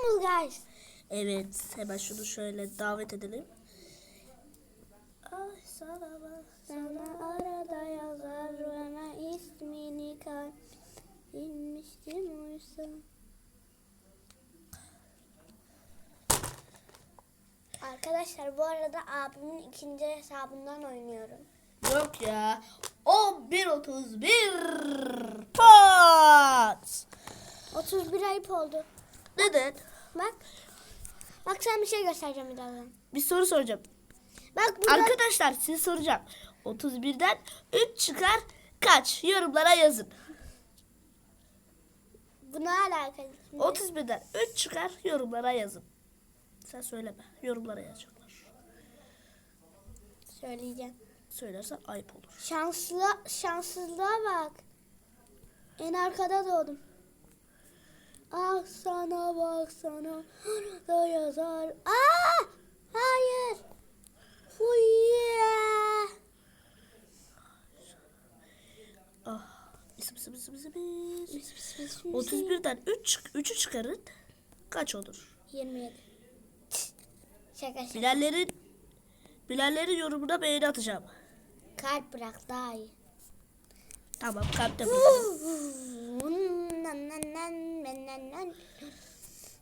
İstanbul guys. Evet hemen şunu şöyle davet edelim. Ay sana bak. Sana arada yazar bana ismini kalp inmiştim oysa. Arkadaşlar bu arada abimin ikinci hesabından oynuyorum. Yok ya. 11.31 Pat. 31 ayıp oldu. Neden? Bak. Bak sana bir şey göstereceğim birazdan. Bir soru soracağım. Bak burada Arkadaşlar size soracağım. 31'den 3 çıkar kaç? Yorumlara yazın. buna alakalı. Şimdi 31'den 3 çıkar yorumlara yazın. Sen söyleme. Yorumlara yazacaklar. söyleyeceğim. Söylersen ayıp olur. Şanslı, şanssızlığa bak. En arkada doğdum. Ah sana bak sana arada yazar. Aa! Hayır. Huyya. Ah. İsim isim. isim. 31'den 3 çık 3'ü çıkarın. Kaç olur? 27. Şaka şaka. Bilallerin Bilallerin yorumuna beğeni atacağım. Kalp bırak daha iyi. Tamam kalpte bırakın.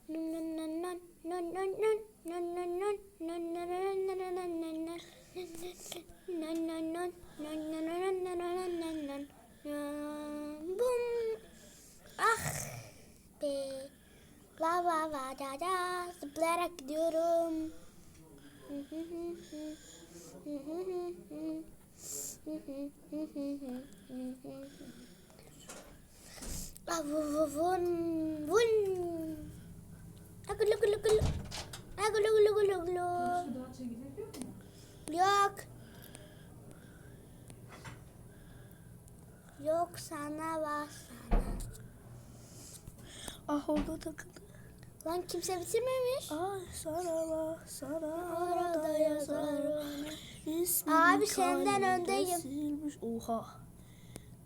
Bum. Ah be. Va va va da da. Zıplayarak gidiyorum. Ah, vu, vu, vun, vun. Ah, gulu, gulu, gulu. Ah, gulu, gulu, gulu, gulu. Yok. Yok sana var sana. Ah orada takıldı. Lan kimse bitirmemiş. Ay sana bak sana Arada arada yazar. İsmini Abi senden öndeyim. silmiş. Oha.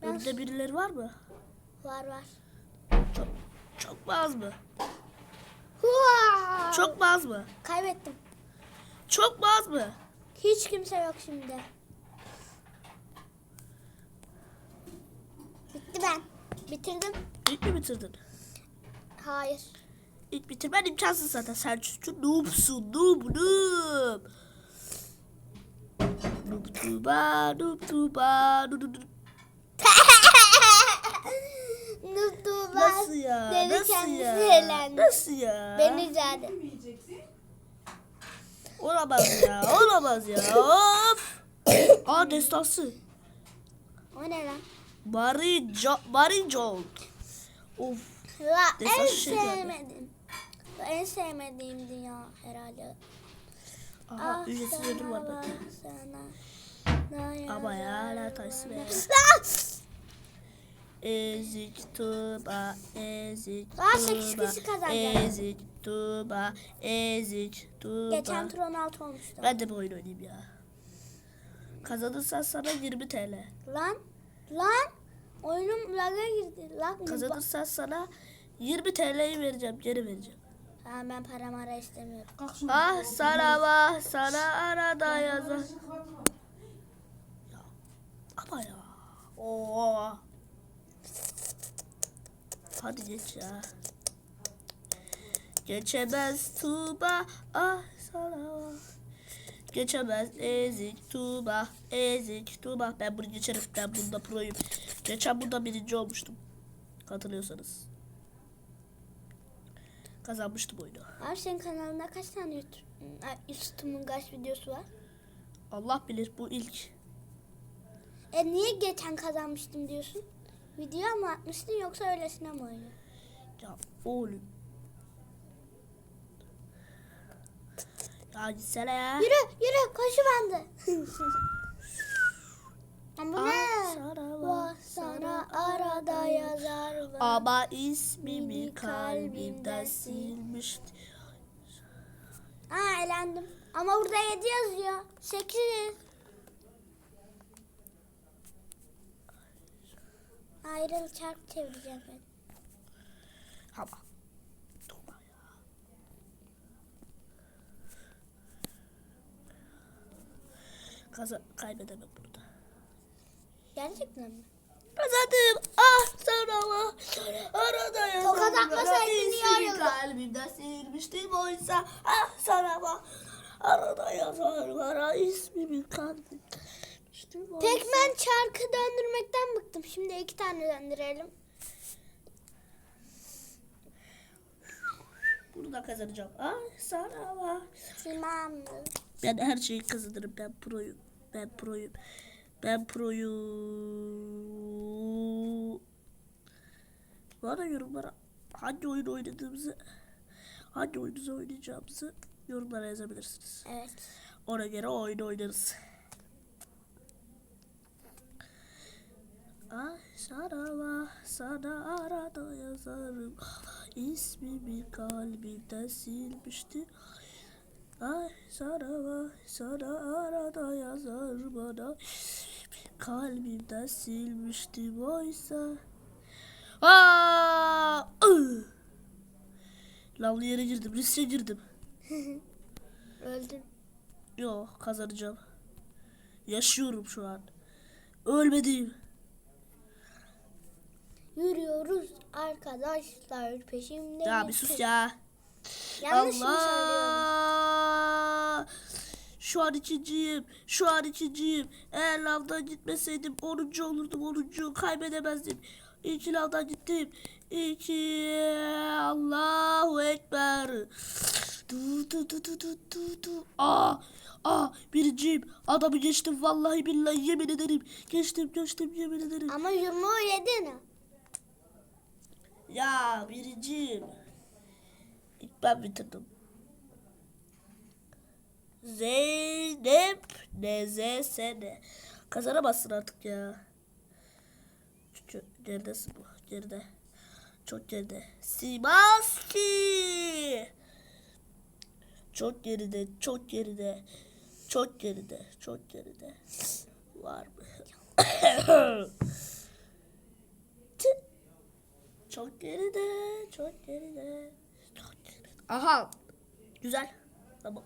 Ben- Önde birileri var mı? Var var. Çok, çok az mı? Çok mu az mı? Kaybettim. Çok mu az mı? Hiç kimse yok şimdi. Bitti ben. Bitirdim. İlk mi bitirdin? Hayır. İlk bitirmen imkansız zaten. Sen çünkü noobsun. Noob noob. Noob tuba noob tuba noob Nutlu Nasıl ya? Dedi Nasıl kendisi ya? eğlendi. Nasıl ya? Beni rica ederim. Olamaz ya. Olamaz ya. Of. Aa destansı. O ne lan? Marinjo, Marinjold. Of. La en Destansı şey geldi. sevmedim. En sevmediğimdi ya herhalde. Aha Ah, ücretsiz ödül var bende. sana. Ama ya la taksi be. Lan! Ezik tuba, ezik Aa, tuba, ezik tuba, ezik tuba. Geçen tur 16 olmuştu. Ben de bu oyunu oynayayım ya. Kazanırsan sana 20 TL. Lan! Lan! Oyunum lag'a girdi. Lag mı? Kazanırsan sana 20 TL'yi vereceğim, geri vereceğim. Ha, ben para mara istemiyorum. Ah sana bak, sana arada yazar. Ya, ama ya. Oo. Hadi geç ya. Geçemez Tuba, ah sana. Geçemez ezik Tuba, ezik Tuba. Ben bunu geçerim, ben bunda proyum. Geçen burada birinci olmuştum. Hatırlıyorsanız. Kazanmıştım oyunu. Abi senin kanalında kaç tane YouTube, YouTube'un kaç videosu var? Allah bilir bu ilk. E niye geçen kazanmıştım diyorsun? Video mu atmıştın yoksa öylesine mi oynuyor? Ya oğlum. Ya gitsene ya. Yürü yürü koşu bandı. Ama bu ne? sana sana arada yazar var. Ama ismimi kalbimden silmişti. Aa elendim. Ama burada 7 yazıyor. 8. Ayrıl çarp çevireceğim ben. Hava. Durma ya. Kaza kaybedemem burada. Gerçekten mi? Kazandım. Ah sonra Allah. Arada ya. Tokat atmasaydın niye ayrıldın? Kalbimden silmiştim oysa. Ah sana bak. Arada yazar bana ismimin kandı silmiştim oysa. Tekmen çarkı döndürmekten bıktım. Şimdi iki tane döndürelim. Bunu da kazanacağım. Ah sana bak. Tamamdır. Ben her şeyi kazanırım. Ben proyum. Ben proyum. Ben proyum. Bana yorumlara hangi oyun oynadığımızı, hangi oyunuzu oynayacağımızı yorumlara yazabilirsiniz. Evet. Ona göre oyun oynarız. Ay sana vah, sana arada yazarım. İsmimi kalbimden silmişti. Ay sana vah, sana arada yazar bana. Kalbimden silmiştim oysa. Aa! ıh! Lavlı yere girdim, riske girdim. Öldün. Yok kazanacağım. Yaşıyorum şu an. Ölmedim. Yürüyoruz arkadaşlar peşimde. Ya bir sus ya. Yanlış mı söylüyorum? Allah. Şu an ikinciyim. Şu an ikinciyim. Eğer lavdan gitmeseydim 10. olurdum 10. kaybedemezdim. İki lavdan gittim. İki. Allahu Ekber. Du du du du du du du. Aa, aa birinciyim. Adamı geçtim vallahi billahi yemin ederim. Geçtim geçtim yemin ederim. Ama yumruğu yedin. Ya birinciyim. İlk ben bitirdim. Zeynep Neze Sene. Kazanamazsın artık ya. Çünkü geridesin bu. Geride. Çok geride. Simaski. Çok geride. Çok geride. Çok geride. Çok geride. Var mı? Çok geride, çok geride, çok geride. Aha, güzel. Tamam.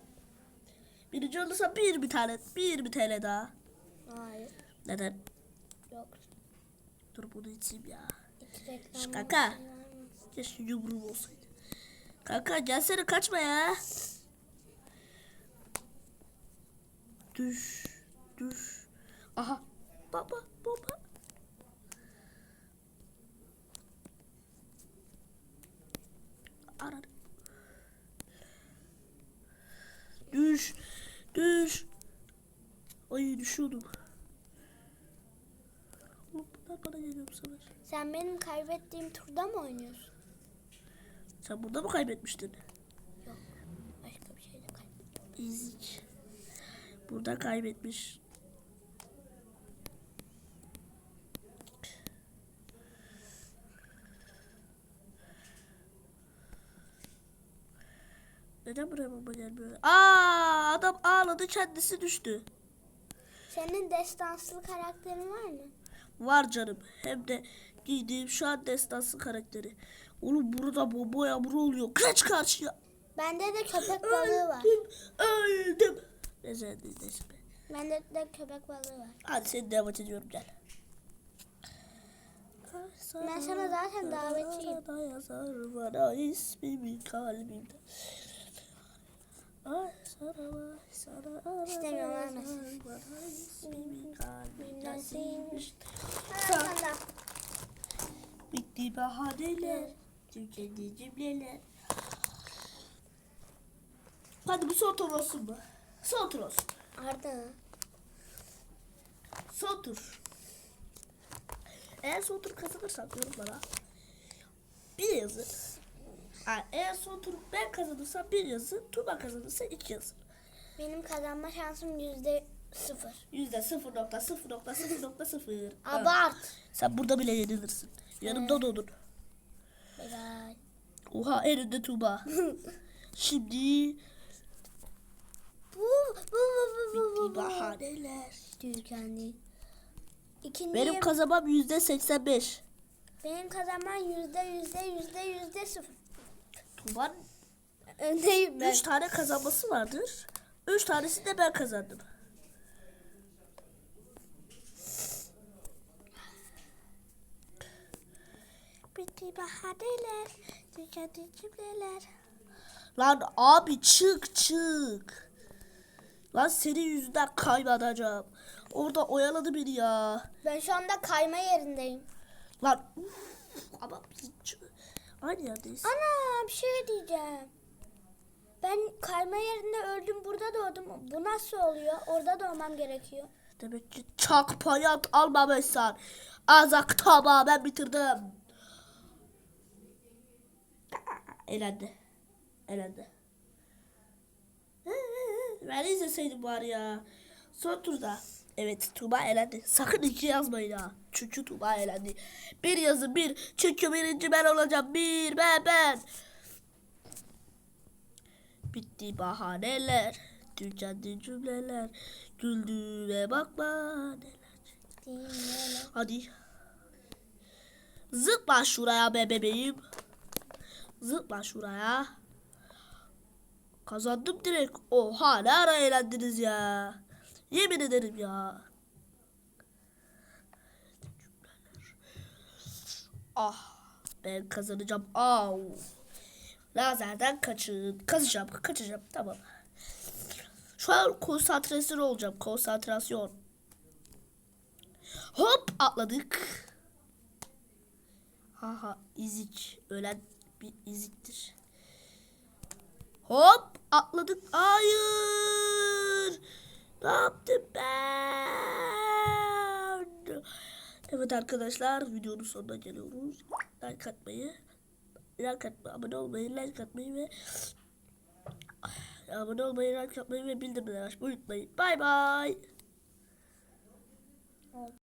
Birinci olursa bir bir tane, bir bir TL daha. Hayır. Neden? Yok. Dur bunu içeyim ya. Şş, kaka. Keşke yumruğum olsaydı. Kanka gelsene kaçma ya. Düş, düş. Aha, baba, baba. Aradım. Düş, düş. Ay düşüyordum. Bunlar bana geliyor bu sefer. Sen benim kaybettiğim turda mı oynuyorsun? Sen burada mı kaybetmiştin? Yok. Başka bir şeyde kaybettim. Burada kaybetmiş. Neden buraya baba gelmiyor? Aa adam ağladı kendisi düştü. Senin destanslı karakterin var mı? Var canım. Hem de giydiğim şu an destansı karakteri. Oğlum burada bomba yağmuru oluyor. Kaç karşıya. Bende de köpek balığı var. Öldüm. Öldüm. Neyse neyse. Bende de köpek balığı var. Hadi seni davet ediyorum gel. Ben sana zaten davetçiyim. Da yazar bana ismimi kalbimde. Ay. Bitti bahaneler. Tükendi cümleler. Hadi bu son tur olsun mu? Son tur olsun. Arda. Son tur. Eğer son tur kazanırsam yorumlara bir yazı. Ha, eğer son tur ben kazanırsam bir yazı, Tuba kazanırsa iki yazı. Benim kazanma şansım yüzde sıfır. Yüzde sıfır nokta sıfır nokta sıfır nokta sıfır. Abart. Sen burada bile yenilirsin. Yanımda da olur. Bye bye. Oha en önde Tuba. Şimdi Bu, bu, bu, bu, bu, bu, bu. bahaneler. Tükendi. İkinciyim. Benim kazanmam yüzde seksen beş. Benim kazanmam yüzde yüzde yüzde yüzde sıfır var. Öndeyim ben. Üç tane kazanması vardır. Üç tanesi de ben kazandım. Bitti bahaneler, tükendi cümleler. Lan abi çık çık. Lan senin yüzünden kaymadacağım. Orada oyaladı beni ya. Ben şu anda kayma yerindeyim. Lan uf, ama bir çık aynı yerdeyiz. Ana bir şey diyeceğim. Ben kayma yerinde öldüm burada doğdum. Bu nasıl oluyor? Orada doğmam gerekiyor. Demek ki çak payat almamışsan. Azak tabağı ben bitirdim. Elendi. Elendi. Ben izleseydim var ya. Son turda. Evet Tuba elendi. Sakın iki yazmayın ha. Çünkü Tuba elendi. Bir yazın bir. Çünkü birinci ben olacağım. Bir ben ben. Bitti bahaneler. Tükendi cümleler. Güldüğüne bakma. neler. Hadi. Zıpla şuraya be bebeğim. Zıpla şuraya. Kazandım direkt. Oha ne ara eğlendiniz ya. Yemin ederim ya. Ah ben kazanacağım. Au. Lazerden kaçın. Kaçacağım, kaçacağım. Tamam. Şu an konsantrasyon olacağım. Konsantrasyon. Hop atladık. Haha izik. Ölen bir iziktir. Hop atladık. Hayır. Ne yaptım ben? Evet arkadaşlar videonun sonuna geliyoruz. Like atmayı, like atmayı, abone olmayı, like atmayı ve abone olmayı, like atmayı ve bildirimleri açmayı unutmayın. Bay bay.